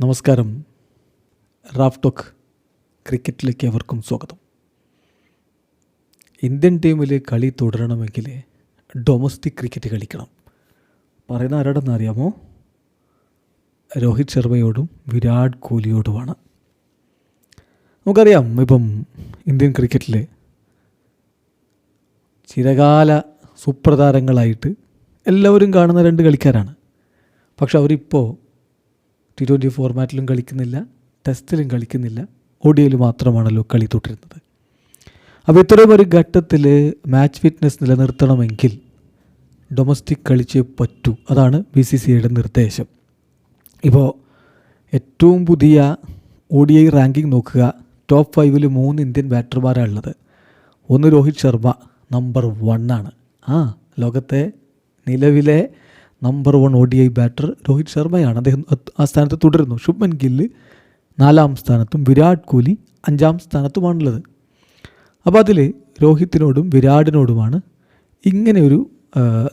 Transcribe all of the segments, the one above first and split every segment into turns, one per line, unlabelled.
നമസ്കാരം. Raf talk ക്രിക്കറ്റിലേക്ക് അവർക്കും സ്വാഗതം. ഇന്ത്യൻ ടീമിൽ കളി തുടരണമെങ്കിൽ ഡൊമസ്റ്റിക് ക്രിക്കറ്റ് കളിക്കണം. പറയുന്ന ആരോടെന്ന് അറിയാമോ? രോഹിത് ശർമ്മയോടും വിരാട് കോഹ്ലിയോടുമാണ്. നമുക്കറിയാം ഇപ്പം ഇന്ത്യൻ ക്രിക്കറ്റിൽ ചിരകാല സുപ്രധാനങ്ങളായിട്ട് എല്ലാവരും കാണുന്ന രണ്ട് കളിക്കാരാണ്. പക്ഷെ അവരിപ്പോൾ ടി ട്വന്റി ഫോർമാറ്റിലും കളിക്കുന്നില്ല ടെസ്റ്റിലും കളിക്കുന്നില്ല ഒഡിയയിൽ മാത്രമാണല്ലോ കളി തുടരുന്നത്. അപ്പോൾ ഇത്തരം ഒരു ഘട്ടത്തിൽ മാച്ച് ഫിറ്റ്നസ് നിലനിർത്തണമെങ്കിൽ ഡൊമസ്റ്റിക് കളിച്ച് പറ്റൂ. അതാണ് ബി സി സിയുടെ നിർദ്ദേശം. ഇപ്പോൾ ഏറ്റവും പുതിയ ഒ ഡി ഐ റാങ്കിങ് നോക്കുക. ടോപ്പ് ഫൈവിൽ മൂന്ന് ഇന്ത്യൻ ബാറ്റർമാരാണ് ഉള്ളത്. ഒന്ന് രോഹിത് ശർമ്മ നമ്പർ വണ്ണാണ് ആ ലോകത്തെ നിലവിലെ number one O D I batter Rohit ശർമ്മയാണ്. അദ്ദേഹം ആ സ്ഥാനത്ത് തുടരുന്നു. ശുഭ്മൻ ഗില്ല് നാലാം സ്ഥാനത്തും വിരാട് കോഹ്ലി അഞ്ചാം സ്ഥാനത്തുമാണുള്ളത്. അപ്പോൾ അതിൽ രോഹിത്തിനോടും വിരാടിനോടുമാണ് ഇങ്ങനെ ഒരു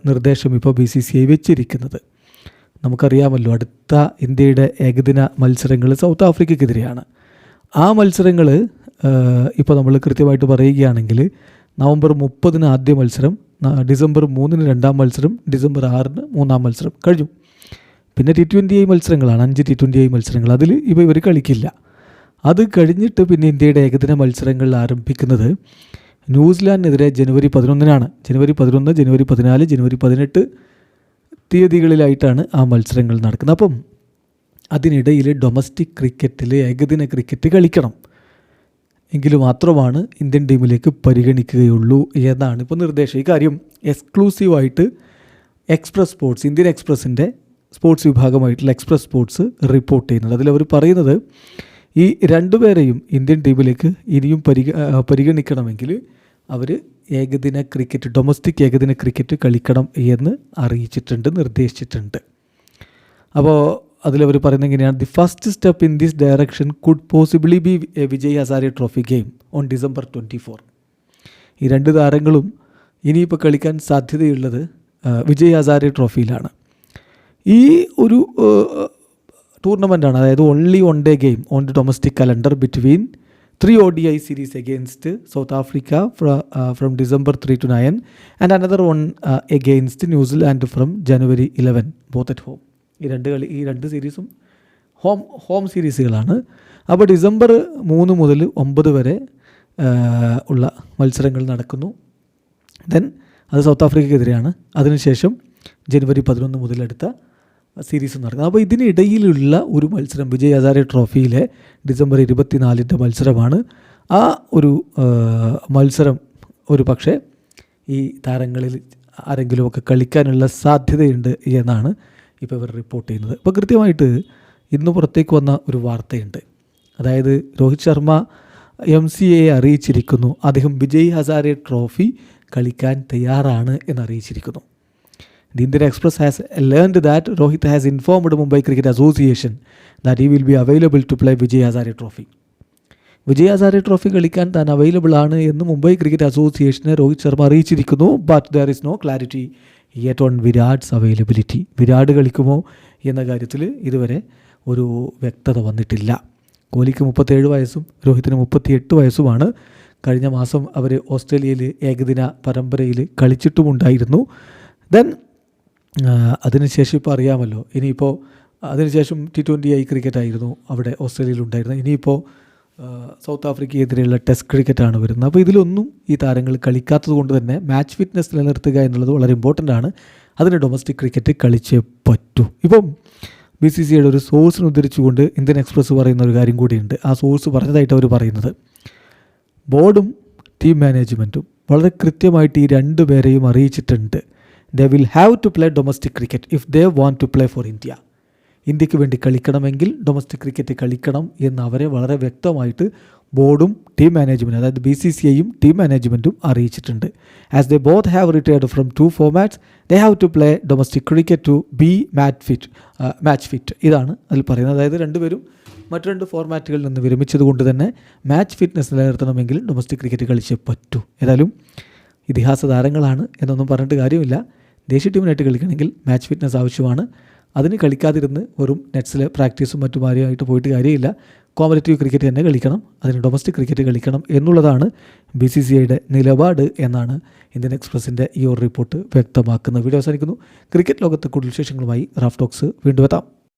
നിർദ്ദേശം ഇപ്പോൾ ബി സി സി ഐ വെച്ചിരിക്കുന്നത്. നമുക്കറിയാമല്ലോ അടുത്ത ഇന്ത്യയുടെ ഏകദിന മത്സരങ്ങൾ സൗത്ത് ആഫ്രിക്കയ്ക്കെതിരെയാണ് ആ മത്സരങ്ങൾ ഇപ്പോൾ നമ്മൾ കൃത്യമായിട്ട് പറയുകയാണെങ്കിൽ നവംബർ മുപ്പതിന് ആദ്യ മത്സരം ഡിസംബർ മൂന്നിന് രണ്ടാം മത്സരം ഡിസംബർ ആറിന് മൂന്നാം മത്സരം കഴിഞ്ഞു. പിന്നെ ടി ട്വന്റി ഐ മത്സരങ്ങളാണ് അഞ്ച് ടി ട്വന്റി ഐ മത്സരങ്ങൾ. അതിൽ ഇവ ഇവർ കളിക്കില്ല. അത് കഴിഞ്ഞിട്ട് പിന്നെ ഇന്ത്യയുടെ ഏകദിന മത്സരങ്ങൾ ആരംഭിക്കുന്നത് ന്യൂസിലാൻഡിനെതിരെ ജനുവരി പതിനൊന്നിനാണ്. ജനുവരി പതിനൊന്ന് ജനുവരി പതിനാല് ജനുവരി പതിനെട്ട് തീയതികളിലായിട്ടാണ് ആ മത്സരങ്ങൾ നടക്കുന്നത്. അപ്പം അതിനിടയിൽ ഡൊമസ്റ്റിക് ക്രിക്കറ്റിൽ ഏകദിന ക്രിക്കറ്റ് കളിക്കണം. എങ്കിൽ മാത്രമാണ് ഇന്ത്യൻ ടീമിലേക്ക് പരിഗണിക്കുകയുള്ളൂ എന്നാണ് ഇപ്പോൾ നിർദ്ദേശം. ഈ കാര്യം എക്സ്ക്ലൂസീവായിട്ട് എക്സ്പ്രസ് സ്പോർട്സ് ഇന്ത്യൻ എക്സ്പ്രസിന്റെ സ്പോർട്സ് വിഭാഗമായിട്ടുള്ള എക്സ്പ്രസ് സ്പോർട്സ് റിപ്പോർട്ട് ചെയ്യുന്നത് അതിലവർ പറയുന്നത് ഈ രണ്ടുപേരെയും ഇന്ത്യൻ ടീമിലേക്ക് ഇനിയും പരിഗ പരിഗണിക്കണമെങ്കിൽ അവർ ഏകദിന ക്രിക്കറ്റ് ഡൊമസ്റ്റിക് ഏകദിന ക്രിക്കറ്റ് കളിക്കണം എന്ന് അറിയിച്ചിട്ടുണ്ട് നിർദ്ദേശിച്ചിട്ടുണ്ട്. അപ്പോൾ അതിലവർ പറയുന്നത് എങ്ങനെയാണ് the first step in this direction could possibly be a Vijay Hazare trophy game on December twenty four ഈ രണ്ട് താരങ്ങളും ഇനിയിപ്പോൾ കളിക്കാൻ സാധ്യതയുള്ളത് വിജയ് ഹസാരെ ട്രോഫിയിലാണ് ഈ ഒരു ടൂർണമെന്റാണ് അതായത് only one day game on the domestic calendar between three O D I series against South Africa from December three to nine and another one against New Zealand from January eleven both at home ഈ രണ്ട് കളി ഈ രണ്ട് സീരീസും home home സീരീസുകളാണ്. അപ്പോൾ December മൂന്ന് മുതൽ ഒമ്പത് വരെ ഉള്ള മത്സരങ്ങൾ നടക്കുന്നു. ദെൻ അത് സൗത്ത് ആഫ്രിക്കയ്ക്കെതിരെയാണ് അതിനുശേഷം ജനുവരി പതിനൊന്ന് മുതൽ അടുത്ത സീരീസ് നടക്കുന്നത് അപ്പോൾ ഇതിനിടയിലുള്ള ഒരു മത്സരം വിജയ് ഹസാരെ ട്രോഫിയിലെ ഡിസംബർ ഇരുപത്തിനാലിന്റെ മത്സരമാണ്. ആ ഒരു മത്സരം ഒരു പക്ഷേ ഈ താരങ്ങളിൽ ആരെങ്കിലുമൊക്കെ കളിക്കാനുള്ള സാധ്യതയുണ്ട് എന്നാണ് ഇപ്പോൾ ഇവർ റിപ്പോർട്ട് ചെയ്യുന്നത്. അപ്പോൾ കൃത്യമായിട്ട് ഇന്ന് പുറത്തേക്ക് വന്ന ഒരു വാർത്തയുണ്ട്. അതായത് Rohit Sharma M C A അറിയിച്ചിരിക്കുന്നു. അദ്ദേഹം വിജയ് ഹസാരെ ട്രോഫി കളിക്കാൻ തയ്യാറാണ് എന്ന് അറിയിച്ചിരിക്കുന്നു. The Indian Express has learned that Rohit has informed Mumbai cricket association that he will be available to play Vijay Hazare trophy Vijay Hazare trophy കളിക്കാൻ താൻ available ആണ് എന്ന് Mumbai cricket അസോസിയേഷനെ Rohit Sharma അറിയിച്ചിരിക്കുന്നു. But there is no clarity yet on Virat's availability Virat കളിക്കുമോ എന്ന കാര്യത്തിൽ ഇതുവരെ ഒരു വ്യക്തത വന്നിട്ടില്ല. കോഹ്ലിക്ക് മുപ്പത്തേഴ് വയസ്സും രോഹിത്തിന് മുപ്പത്തിയെട്ട് വയസ്സുമാണ്. കഴിഞ്ഞ മാസം അവർ ഓസ്ട്രേലിയയിൽ ഏകദിന പരമ്പരയിൽ കളിച്ചിട്ടുമുണ്ടായിരുന്നു. ദെൻ അതിനുശേഷം ഇപ്പോൾ അറിയാമല്ലോ ഇനിയിപ്പോൾ അതിനുശേഷം ടി ട്വന്റി ഐ ക്രിക്കറ്റ് ആയിരുന്നു അവിടെ ഓസ്ട്രേലിയയിൽ ഉണ്ടായിരുന്നത്. ഇനിയിപ്പോൾ സൗത്ത് ആഫ്രിക്കയ്ക്കെതിരെയുള്ള ടെസ്റ്റ് ക്രിക്കറ്റാണ് വരുന്നത്. അപ്പോൾ ഇതിലൊന്നും ഈ താരങ്ങൾ കളിക്കാത്തത് കൊണ്ട് തന്നെ മാച്ച് ഫിറ്റ്നസ് നിലനിർത്തുക എന്നുള്ളത് വളരെ ഇമ്പോർട്ടന്റ് ആണ്. അതിന് ഡൊമസ്റ്റിക് ക്രിക്കറ്റ് കളിച്ചേ പറ്റൂ. ഇപ്പം ബി സി സിയുടെ ഒരു സോഴ്സിന് ഉദ്ധരിച്ചുകൊണ്ട് ഇന്ത്യൻ എക്സ്പ്രസ് പറയുന്ന ഒരു കാര്യം കൂടിയുണ്ട്. ആ സോഴ്സ് പറഞ്ഞതായിട്ട് അവർ പറയുന്നത്. ബോർഡും ടീം മാനേജ്മെന്റും വളരെ കൃത്യമായിട്ട് ഈ രണ്ട് പേരെയും അറിയിച്ചിട്ടുണ്ട്. They will have to play domestic cricket if they want to play for India ഇന്ത്യയ്ക്ക് വേണ്ടി കളിക്കണമെങ്കിൽ ഡൊമസ്റ്റിക് ക്രിക്കറ്റ് കളിക്കണം എന്ന് അവരെ വളരെ വ്യക്തമായിട്ട് ബോർഡും ടീം മാനേജ്മെന്റും അതായത് ബി സി സി ഐയും ടീം മാനേജ്മെന്റും അറിയിച്ചിട്ടുണ്ട്. As they both have retired from two formats they have to play domestic cricket to be match fit match fit ഇതാണ് അതിൽ പറയുന്നത്. അതായത് രണ്ടുപേരും മറ്റു രണ്ട് ഫോർമാറ്റുകളിൽ നിന്ന് വിരമിച്ചത് കൊണ്ട് തന്നെ മാച്ച് ഫിറ്റ്നസ് നിലനിർത്തണമെങ്കിൽ ഡൊമസ്റ്റിക് ക്രിക്കറ്റ് കളിച്ചേ പറ്റൂ. ഏതായാലും ഇതിഹാസ താരങ്ങളാണ് എന്നൊന്നും പറഞ്ഞിട്ട് കാര്യമില്ല. ദേശീയ ടീമിനായിട്ട് കളിക്കണമെങ്കിൽ മാച്ച് ഫിറ്റ്നസ് ആവശ്യമാണ്. അതിന് കളിക്കാതിരുന്ന് വെറും നെറ്റ്സിലെ പ്രാക്ടീസും മറ്റുമാരുമായിട്ട് പോയിട്ട് കാര്യമില്ല. കോമ്പറ്റേറ്റീവ് ക്രിക്കറ്റ് തന്നെ കളിക്കണം. അതിന് ഡൊമസ്റ്റിക് ക്രിക്കറ്റ് കളിക്കണം എന്നുള്ളതാണ് ബി സി സി ഐയുടെ നിലപാട് എന്നാണ് ഇന്ത്യൻ എക്സ്പ്രസിന്റെ ഈ ഒരു റിപ്പോർട്ട് വ്യക്തമാക്കുന്നത്. വീഡിയോ അവസാനിക്കുന്നു. ക്രിക്കറ്റ് ലോകത്ത് കൂടുതൽ വിശേഷങ്ങളുമായി റാഫ് ടോക്സ് വീണ്ടും എത്താം.